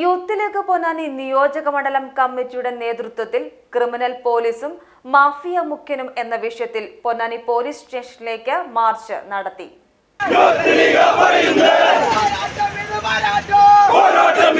Youth league Ponnani നിയോജക മണ്ഡലം കമ്മിറ്റിയുടെ നേതൃത്വത്തിൽ ക്രിമിനൽ പോലീസും മാഫിയ മുഖ്യനും എന്ന വിഷയത്തിൽ പൊന്നാനി പോലീസ് സ്റ്റേഷനിലേക്ക് മാർച്ച് നടത്തി. പോരാട്ടം.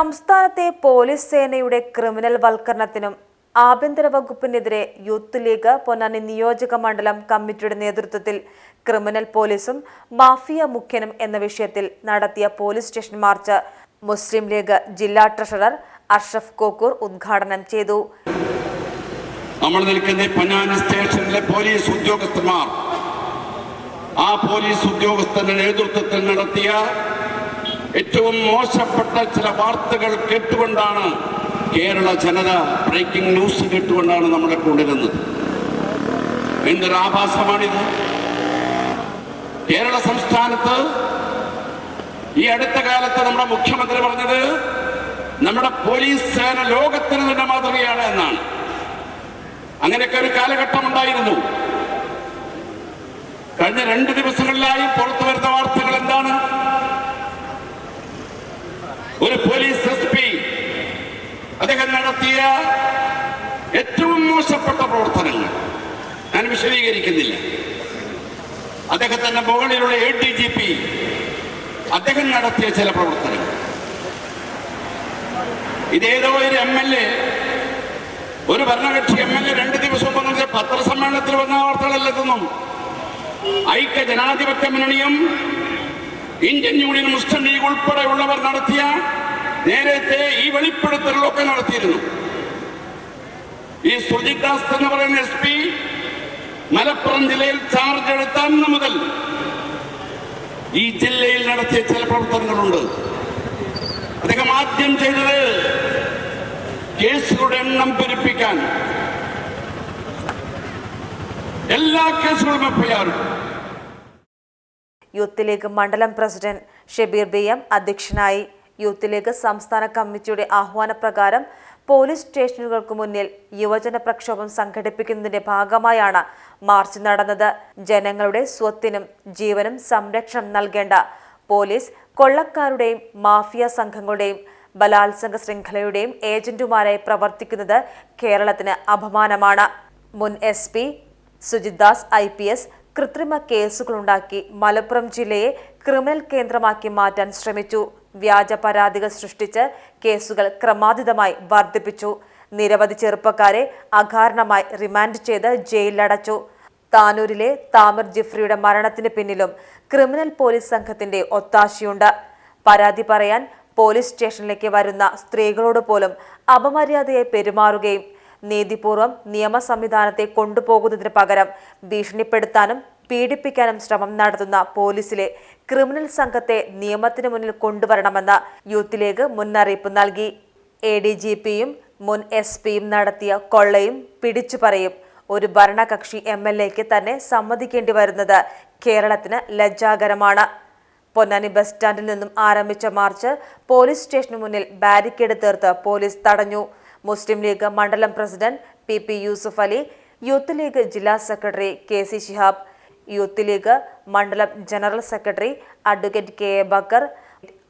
സംസ്ഥാനത്തെ പോലീസ് സേനയുടെ ക്രിമിനൽ വൽക്കരണത്തിനും ആഭ്യന്തര വകുപ്പിനെതിരെ യൂത്ത് ലീഗ് പൊന്നാനി നിയോജക മണ്ഡലം കമ്മിറ്റിയുടെ നേതൃത്വത്തിൽ ക്രിമിനൽ പോലീസും മാഫിയ മുഖ്യനും എന്ന വിഷയത്തിൽ നടത്തിയ police station march Muslim League ജില്ലാ ട്രഷറർ അഷ്റഫ് കോക്കൂർ ഉദ്ഘാടനം ചെയ്തു. നമ്മൾ നിൽക്കുന്ന പൊന്നാനി സ്റ്റേഷനിലെ പോലീസ് ഉദ്യോഗസ്ഥന്മാർ ആ പോലീസ് ഉദ്യോഗസ്ഥന്റെ നേതൃത്വത്തിൽ നടത്തിയ ഏറ്റവും മോശപ്പെട്ട ചില വാർത്തകൾ കേട്ടുകൊണ്ടാണ് കേരള ജനത ബ്രേക്കിംഗ് ന്യൂസ് കേട്ടുകൊണ്ടാണ് നമ്മളെ കൊണ്ടിരുന്നത് എന്തൊരു ആഭാസമാണിത്. കേരള സംസ്ഥാനത്ത് ഈ അടുത്ത കാലത്ത് നമ്മുടെ മുഖ്യമന്ത്രി പറഞ്ഞത് നമ്മുടെ പോലീസ് സേന ലോകത്തിന് തന്നെ മാതൃകയാണ് എന്നാണ്. അങ്ങനെയൊക്കെ ഒരു കാലഘട്ടം ഉണ്ടായിരുന്നു. കഴിഞ്ഞ രണ്ട് ദിവസങ്ങളിലായി പുറത്തു വരുന്ന വാർത്തകൾ എന്താണ്? ഒരു പോലീസ് എസ് പി അദ്ദേഹം നടത്തിയ ഏറ്റവും മോശപ്പെട്ട പ്രവർത്തനങ്ങൾ. ഞാൻ വിശദീകരിക്കുന്നില്ല. അദ്ദേഹത്തിന്റെ മുകളിലുള്ള എ ഡി ജി പി അദ്ദേഹം നടത്തിയ ചില പ്രവർത്തനങ്ങൾ. ഇതേതോ ഒരു എം എൽ എ ഒരു ഭരണകക്ഷി എം എൽ എ രണ്ട് ദിവസം വന്നത് പത്രസമ്മേളനത്തിൽ വന്ന വാർത്തകളല്ല ഇതൊന്നും ഐക്യ ജനാധിപത്യ മുന്നണിയും ഇന്ത്യൻ യൂണിയൻ മുസ്ലിം ലീഗ് ഉൾപ്പെടെയുള്ളവർ നടത്തിയ നേരത്തെ ഈ വെളിപ്പെടുത്തലുകളൊക്കെ നടത്തിയിരുന്നു. ഈ സുജിദാസ് എന്ന് പറയുന്ന എസ് പി മലപ്പുറം ജില്ലയിൽ ചാർജ് എടുത്ത അന്ന് മുതൽ ഈ ജില്ലയിൽ നടത്തിയ ചില പ്രവർത്തനങ്ങളുണ്ട്. അദ്ദേഹം ആദ്യം ചെയ്തത് കേസുകളുടെ എണ്ണം പെരുപ്പിക്കാൻ. എല്ലാ കേസുകളും എഫ്ഐആറും യൂത്ത് ലീഗ് മണ്ഡലം പ്രസിഡന്റ് ഷെബീർ ബി എം അധ്യക്ഷനായി. യൂത്ത് ലീഗ് സംസ്ഥാന കമ്മിറ്റിയുടെ ആഹ്വാനപ്രകാരം പോലീസ് സ്റ്റേഷനുകൾക്ക് മുന്നിൽ യുവജന പ്രക്ഷോഭം സംഘടിപ്പിക്കുന്നതിന്റെ ഭാഗമായാണ് മാർച്ച് നടന്നത്. ജനങ്ങളുടെ സ്വത്തിനും ജീവനും സംരക്ഷണം നൽകേണ്ട പോലീസ് കൊള്ളക്കാരുടെയും മാഫിയ സംഘങ്ങളുടെയും ബലാത്സംഗ ശൃംഖലയുടെയും ഏജന്റുമാരായി പ്രവർത്തിക്കുന്നത് കേരളത്തിന് അപമാനമാണ്. മുൻ S P Sujith Das I P S കൃത്രിമ കേസുകളുണ്ടാക്കി മലപ്പുറം ജില്ലയെ ക്രിമിനൽ കേന്ദ്രമാക്കി മാറ്റാൻ ശ്രമിച്ചു. വ്യാജ പരാതികൾ സൃഷ്ടിച്ച് കേസുകൾ ക്രമാതീതമായി വർദ്ധിപ്പിച്ചു. നിരവധി ചെറുപ്പക്കാരെ അകാരണമായി റിമാൻഡ് ചെയ്ത് ജയിലിലടച്ചു. താനൂരിലെ താമർ ജിഫ്രിയുടെ മരണത്തിന് പിന്നിലും ക്രിമിനൽ പോലീസ് സംഘത്തിന്റെ ഒത്താശയുണ്ട്. പരാതി പറയാൻ പോലീസ് സ്റ്റേഷനിലേക്ക് വരുന്ന സ്ത്രീകളോട് പോലും അപമര്യാദയായി പെരുമാറുകയും നീതിപൂർവം നിയമ സംവിധാനത്തെ കൊണ്ടുപോകുന്നതിന് പകരം ഭീഷണിപ്പെടുത്താനും പീഡിപ്പിക്കാനും ശ്രമം നടത്തുന്ന പോലീസിലെ ക്രിമിനൽ സംഘത്തെ നിയമത്തിന് മുന്നിൽ കൊണ്ടുവരണമെന്ന് യൂത്ത് ലീഗ് മുന്നറിയിപ്പ് നൽകി. എ ഡി ജി പിയും മുൻ എസ് പിയും നടത്തിയ കൊള്ളയും പിടിച്ചുപറയും ഒരു ഭരണകക്ഷി എം എൽ എക്ക് തന്നെ സമ്മതിക്കേണ്ടി വരുന്നത് കേരളത്തിന് ലജ്ജാകരമാണ്. പൊന്നാനി ബസ് സ്റ്റാൻഡിൽ നിന്നും ആരംഭിച്ച മാർച്ച് പോലീസ് സ്റ്റേഷന് മുന്നിൽ ബാരിക്കേഡ് തീർത്ത് പോലീസ് തടഞ്ഞു. മുസ്ലിം ലീഗ് മണ്ഡലം president P P Yusuf Ali youth league ജില്ലാ secretary K C Shihab youth league മണ്ഡലം general secretary advocate K A Bakkar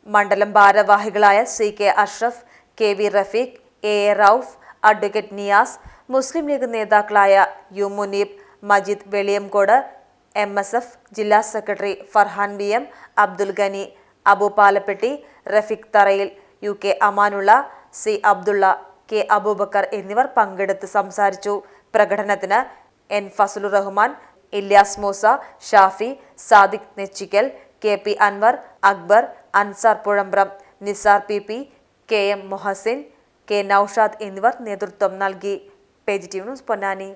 മണ്ഡലം ഭാരവാഹികളായ C K Ashraf K V Rafeeq A A Rauf advocate Niyas Muslim League നേതാക്കളായ U Muneeb Majeed Veliyankode M S F ജില്ലാ secretary Farhan B M Abdul Gani Abu Palappetty Rafeeq Tharayil U K Amanulla C Abdulla K Aboobacker എന്നിവർ പങ്കെടുത്ത് സംസാരിച്ചു. പ്രകടനത്തിന് N Fazalur Rahman Ilyas Moosa Shafi Sadiq Nechikkal K P Anwar Akbar Ansar Puzhambram Nisar P P K M Mohasin K Noushad എന്നിവർ നേതൃത്വം നൽകി. Page T news Ponnani.